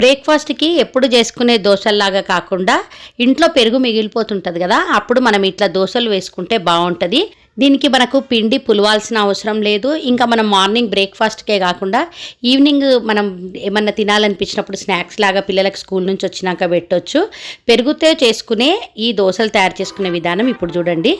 బ్రేక్ఫాస్ట్కి ఎప్పుడు చేసుకునే దోశల్లాగా కాకుండా ఇంట్లో పెరుగు మిగిలిపోతుంటుంది కదా అప్పుడు మనం ఇట్లా దోశలు వేసుకుంటే బాగుంటుంది దీనికి మనకు పిండి పులవాల్సిన అవసరం లేదు. ఇంకా మనం మార్నింగ్ బ్రేక్ఫాస్ట్కే కాకుండా ఈవినింగ్ మనం ఏమన్నా తినాలనిపించినప్పుడు స్నాక్స్ లాగా పిల్లలకు స్కూల్ నుంచి వచ్చినాక పెట్టొచ్చు. పెరుగుతే చేసుకునే ఈ దోశలు తయారు చేసుకునే విధానం ఇప్పుడు చూడండి.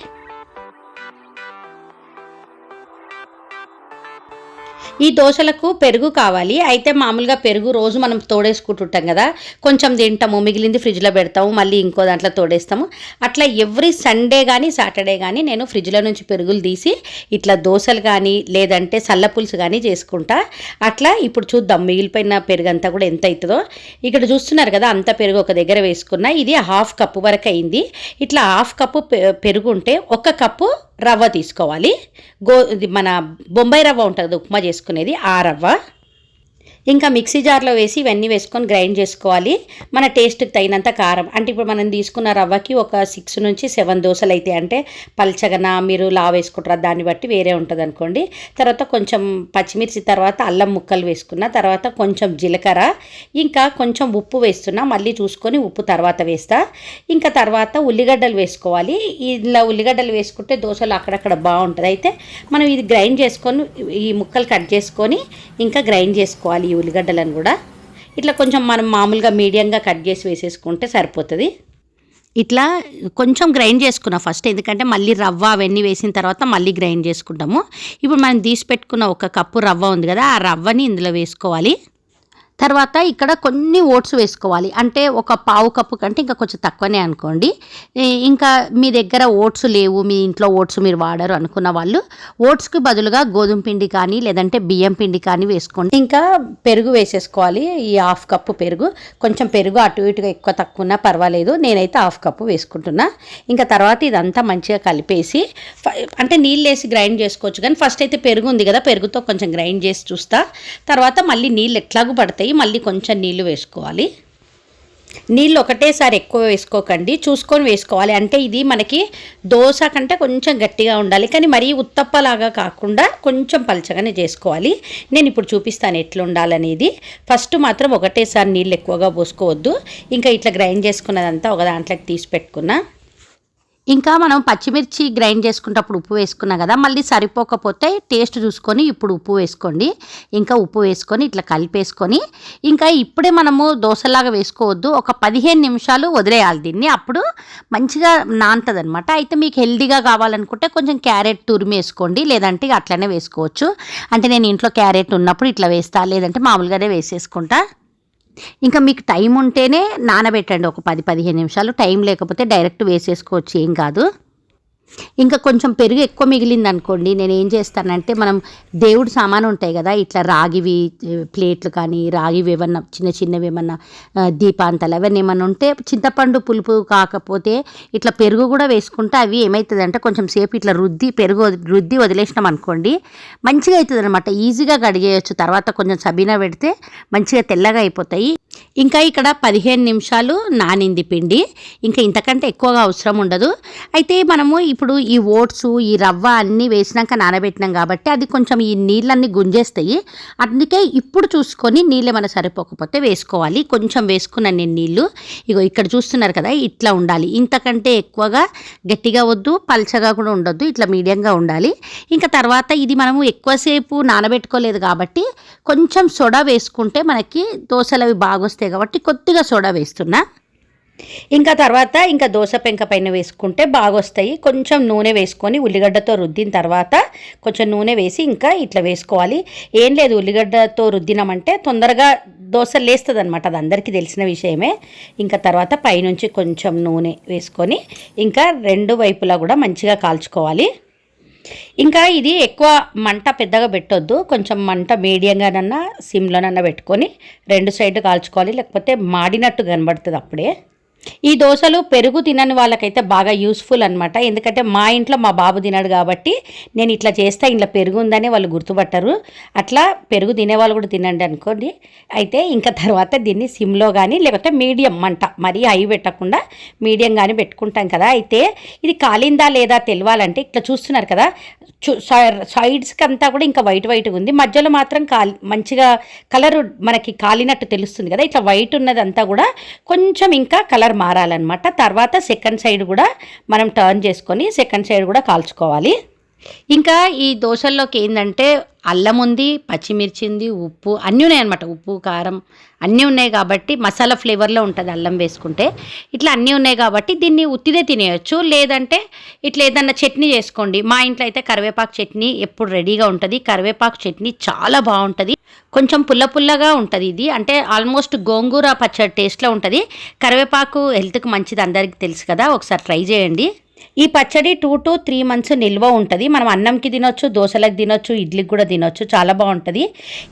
ఈ దోశలకు పెరుగు కావాలి. అయితే మామూలుగా పెరుగు రోజు మనం తోడేసుకుంటుంటాం కదా. కొంచెం తింటాము మిగిలింది ఫ్రిడ్జ్లో పెడతాము మళ్ళీ ఇంకో దాంట్లో తోడేస్తాము. అట్లా ఎవ్రీ సండే కానీ సాటర్డే కానీ నేను ఫ్రిడ్జ్లో నుంచి పెరుగులు తీసి ఇట్లా దోశలు కానీ లేదంటే సల్ల పులుసు కానీ చేసుకుంటా. అట్లా ఇప్పుడు చూద్దాం మిగిలిపోయిన పెరుగు అంతా కూడా ఎంత అవుతుందో ఇక్కడ చూస్తున్నారు కదా అంత పెరుగు ఒక దగ్గర వేసుకున్నా. ఇది హాఫ్ కప్పు వరకు అయింది. ఇట్లా హాఫ్ కప్పు పె- పెరుగు ఉంటే ఒక కప్పు రవ్వ తీసుకోవాలి. గో ఇది మన బొంబాయి రవ్వ ఉంటుంది ఉప్మా చేసుకునేది ఆ రవ్వ. ఇంకా మిక్సీ జార్లో వేసి ఇవన్నీ వేసుకొని గ్రైండ్ చేసుకోవాలి. మన టేస్ట్కి తగినంత కారం. అంటే ఇప్పుడు మనం తీసుకున్న రవ్వకి ఒక సిక్స్ నుంచి సెవెన్ దోశలు అయితే అంటే పల్చగన మీరు లా వేసుకుంటారా దాన్ని బట్టి వేరే ఉంటుంది అనుకోండి తర్వాత కొంచెం పచ్చిమిర్చి తర్వాత అల్లం ముక్కలు వేసుకున్న తర్వాత కొంచెం జీలకర్ర ఇంకా కొంచెం ఉప్పు వేస్తున్నా మళ్ళీ చూసుకొని ఉప్పు తర్వాత వేస్తా. ఇంకా తర్వాత ఉల్లిగడ్డలు వేసుకోవాలి. ఇలా ఉల్లిగడ్డలు వేసుకుంటే దోశలు అక్కడక్కడ బాగుంటుంది. అయితే మనం ఇది గ్రైండ్ చేసుకొని ఈ ముక్కలు కట్ చేసుకొని ఇంకా గ్రైండ్ చేసుకోవాలి. ఈ ఉల్లిగడ్డలను కూడా ఇట్లా కొంచెం మనం మామూలుగా మీడియంగా కట్ చేసి వేసేసుకుంటే సరిపోతుంది. ఇట్లా కొంచెం గ్రైండ్ చేసుకున్నా ఫస్ట్ ఎందుకంటే మళ్ళీ రవ్వ అవన్నీ వేసిన తర్వాత మళ్ళీ గ్రైండ్ చేసుకుంటాము. ఇప్పుడు మనం తీసి పెట్టుకున్న ఒక కప్పు రవ్వ ఉంది కదా ఆ రవ్వని ఇందులో వేసుకోవాలి. తర్వాత ఇక్కడ కొన్ని ఓట్స్ వేసుకోవాలి. అంటే ఒక పావు కప్పు కంటే ఇంకా కొంచెం తక్కువనే అనుకోండి. ఇంకా మీ దగ్గర ఓట్స్ లేవు మీ ఇంట్లో ఓట్స్ మీరు వాడరు అనుకున్న వాళ్ళు ఓట్స్కి బదులుగా గోధుమ పిండి కానీ లేదంటే బియ్యం పిండి కానీ వేసుకోండి. ఇంకా పెరుగు వేసేసుకోవాలి. ఈ హాఫ్ కప్పు పెరుగు. కొంచెం పెరుగు అటు ఇటుగా ఎక్కువ తక్కువ ఉన్నా పర్వాలేదు. నేనైతే హాఫ్ కప్పు వేసుకుంటున్నా. ఇంకా తర్వాత ఇదంతా మంచిగా కలిపేసి అంటే నీళ్ళు వేసి గ్రైండ్ చేసుకోవచ్చు. కానీ ఫస్ట్ అయితే పెరుగు ఉంది కదా పెరుగుతో కొంచెం గ్రైండ్ చేసి చూస్తా. తర్వాత మళ్ళీ నీళ్ళు ఎట్లాగూ పడతాయి మళ్ళీ కొంచెం నీళ్ళు వేసుకోవాలి. నీళ్ళు ఒకటేసారి ఎక్కువ వేసుకోకండి. చూసుకొని వేసుకోవాలి. అంటే ఇది మనకి దోశ కంటే కొంచెం గట్టిగా ఉండాలి. కానీ మరీ ఉత్తప్పలాగా కాకుండా కొంచెం పలచగానే చేసుకోవాలి. నేను ఇప్పుడు చూపిస్తాను ఎట్లా ఉండాలనేది ఫస్ట్ మాత్రం ఒకటేసారి నీళ్ళు ఎక్కువగా పోసుకోవద్దు. ఇంకా ఇట్లా గ్రైండ్ చేసుకున్నదంతా ఒక దాంట్లోకి తీసి పెట్టుకున్నా. ఇంకా మనం పచ్చిమిర్చి గ్రైండ్ చేసుకున్నప్పుడు ఉప్పు వేసుకున్నాం కదా మళ్ళీ సరిపోకపోతే టేస్ట్ చూసుకొని ఇప్పుడు ఉప్పు వేసుకోండి. ఇంకా ఉప్పు వేసుకొని ఇట్లా కలిపేసుకొని ఇంకా ఇప్పుడే మనము దోశలాగా వేసుకోవద్దు. ఒక పదిహేను నిమిషాలు వదిలేయాలి దీన్ని. అప్పుడు మంచిగా నానుతుంది అనమాట అయితే మీకు హెల్దీగా కావాలనుకుంటే కొంచెం క్యారెట్ తురిమి వేసుకోండి. లేదంటే అట్లనే వేసుకోవచ్చు. అంటే నేను ఇంట్లో క్యారెట్ ఉన్నప్పుడు ఇట్లా వేస్తా లేదంటే మామూలుగానే వేసేసుకుంటా. ఇంకా మీకు టైం ఉంటేనే నానబెట్టండి ఒక పది పదిహేను నిమిషాలు. టైం లేకపోతే డైరెక్ట్ వేసేసుకోవచ్చు ఏం కాదు. ఇంకా కొంచెం పెరుగు ఎక్కువ మిగిలింది అనుకోండి నేను ఏం చేస్తానంటే మనం దేవుడు సామాను ఉంటాయి కదా ఇట్లా రాగివి ప్లేట్లు కానీ రాగివి ఏమన్నా చిన్న చిన్నవి ఏమన్నా దీపాంతాలు అవన్నీ ఏమన్నా ఉంటే చింతపండు పులుపు కాకపోతే ఇట్లా పెరుగు కూడా వేసుకుంటే అవి ఏమవుతుందంటే కొంచెం సేపు ఇట్లా రుద్ది పెరుగు రుద్ది వదిలేసినాం అనుకోండి మంచిగా అవుతుంది అనమాట ఈజీగా కడిగేయచ్చు. తర్వాత కొంచెం సబీనా పెడితే మంచిగా తెల్లగా అయిపోతాయి. ఇంకా ఇక్కడ పదిహేను నిమిషాలు నానింది పిండి. ఇంకా ఇంతకంటే ఎక్కువగా అవసరం ఉండదు. అయితే మనము ఇప్పుడు ఈ ఓట్స్ ఈ రవ్వ అన్నీ వేసినాక నానబెట్టినాం కాబట్టి అది కొంచెం ఈ నీళ్ళన్నీ గుంజేస్తాయి. అందుకే ఇప్పుడు చూసుకొని నీళ్ళు ఏమైనా సరిపోకపోతే వేసుకోవాలి. కొంచెం వేసుకున్నాను నేను నీళ్ళు. ఇగో ఇక్కడ చూస్తున్నారు కదా ఇట్లా ఉండాలి. ఇంతకంటే ఎక్కువగా గట్టిగా వద్దు పల్చగా కూడా ఉండొద్దు. ఇట్లా మీడియంగా ఉండాలి. ఇంకా తర్వాత ఇది మనము ఎక్కువసేపు నానబెట్టుకోలేదు కాబట్టి కొంచెం సొడా వేసుకుంటే మనకి దోశలు అవి బాగా వస్తాయి కాబట్టి కొద్దిగా సోడా వేస్తున్నా. ఇంకా తర్వాత ఇంకా దోశ పెంక పైన వేసుకుంటే బాగా వస్తాయి కొంచెం నూనె వేసుకొని ఉల్లిగడ్డతో రుద్దిన తర్వాత కొంచెం నూనె వేసి ఇంకా ఇట్లా వేసుకోవాలి. ఏం లేదు ఉల్లిగడ్డతో రుద్దినామంటే తొందరగా దోశ లేస్తుంది అనమాట అది అందరికీ తెలిసిన విషయమే. ఇంకా తర్వాత పైనుంచి కొంచెం నూనె వేసుకొని ఇంకా రెండు వైపులా కూడా మంచిగా కాల్చుకోవాలి. ఇంకా ఇది ఎక్కువ మంట పెద్దగా పెట్టొద్దు. కొంచెం మంట మీడియంగానన్నా సిమ్లోనన్నా పెట్టుకొని రెండు సైడ్ కాల్చుకోవాలి. లేకపోతే మాడినట్టు కనబడుతుంది అప్పుడే. ఈ దోశలు పెరుగు తినని వాళ్ళకైతే బాగా యూస్ఫుల్ అనమాట ఎందుకంటే మా ఇంట్లో మా బాబు తినడు కాబట్టి నేను ఇట్లా చేస్తే ఇంట్లో పెరుగు ఉందని వాళ్ళు గుర్తుపట్టరు. అట్లా పెరుగు తినేవాళ్ళు కూడా తినండి అనుకోండి. అయితే ఇంకా తర్వాత దీన్ని సిమ్లో కానీ లేకపోతే మీడియం మంట మరీ హై పెట్టకుండా మీడియం కానీ పెట్టుకుంటాం కదా. అయితే ఇది కాలిందా లేదా తెలియాలంటే ఇట్లా చూస్తున్నారు కదా. సైడ్స్కి అంతా కూడా ఇంకా వైట్ వైట్గా ఉంది. మధ్యలో మాత్రం కాలి మంచిగా కలర్ మనకి కాలినట్టు తెలుస్తుంది కదా. ఇట్లా వైట్ ఉన్నదంతా కూడా కొంచెం ఇంకా కలర్ కలర్ మారాలన్నమాట. తర్వాత సెకండ్ సైడ్ కూడా మనం టర్న్ చేసుకొని సెకండ్ సైడ్ కూడా కాల్చుకోవాలి. ఇంకా ఈ దోశల్లోకి ఏంటంటే అల్లం ఉంది పచ్చిమిర్చి ఉంది ఉప్పు అన్నీ ఉన్నాయి అనమాట ఉప్పు కారం అన్నీ ఉన్నాయి కాబట్టి మసాలా ఫ్లేవర్లో ఉంటుంది అల్లం వేసుకుంటే. ఇట్లా అన్నీ ఉన్నాయి కాబట్టి దీన్ని ఉత్తిదే తినేయచ్చు. లేదంటే ఇట్లా ఏదన్నా చట్నీ చేసుకోండి. మా ఇంట్లో అయితే కరివేపాకు చట్నీ ఎప్పుడు రెడీగా ఉంటుంది. కరివేపాకు చట్నీ చాలా బాగుంటుంది. కొంచెం పుల్ల పుల్లగా ఉంటుంది ఇది. అంటే ఆల్మోస్ట్ గోంగూర పచ్చడి టేస్ట్లో ఉంటుంది. కరివేపాకు హెల్త్కి మంచిది అందరికీ తెలుసు కదా. ఒకసారి ట్రై చేయండి. ఈ పచ్చడి టూ టు త్రీ మంత్స్ నిల్వ ఉంటుంది. మనం అన్నంకి తినొచ్చు దోశలకు తినొచ్చు ఇడ్లీకి కూడా తినొచ్చు. చాలా బాగుంటుంది.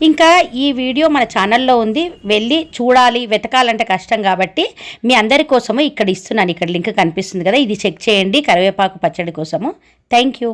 ఇంకా ఈ వీడియో మన ఛానల్లో ఉంది. వెళ్ళి చూడాలి. వెతకాలంటే కష్టం కాబట్టి మీ అందరి కోసము ఇక్కడ ఇస్తున్నాను. ఇక్కడ లింక్ కనిపిస్తుంది కదా ఇది చెక్ చేయండి. కరివేపాకు పచ్చడి కోసము. Thank you.